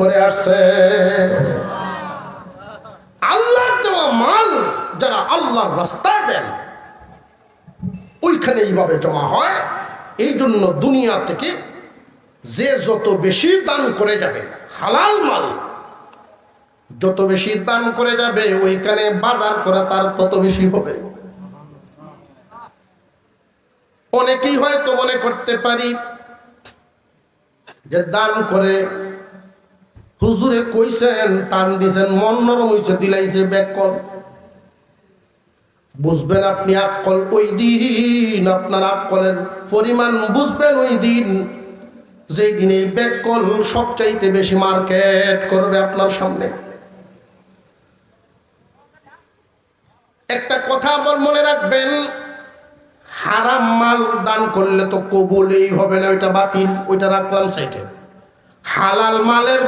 করে আসছে। আল্লাহর দেওয়া মাল যারা আল্লাহর রাস্তায় দেন, ওইখানে এইভাবে জমা হয়। এই জন্য দুনিয়া থেকে যে যত বেশি দান করে যাবে, হালাল মাল, যত বেশি দান করে যাবে, ওইখানে বাজার করা তার তত বেশি হবে। অনেকেই হয়তো মনে করতে পারি যে দান করে হুজুরে কইছেন, টান দিছেন, মন নরম হইছে, দিলাইছে ব্যাকল বুঝবেন আপনি আক্কল ওই দিন, আপনার আক্কলের পরিমাণ বুঝবেন ওই দিন। যেই দিনে ব্যাকল সবচাইতে বেশি মার্কেট করবে আপনার সামনে। একটা কথা আবার মনে রাখবেন, হারাম মাল দান করলে তো কবুলেই হবে না, ওইটা বাতিল, ওইটা রাখলাম সাইডে। হালাল মালের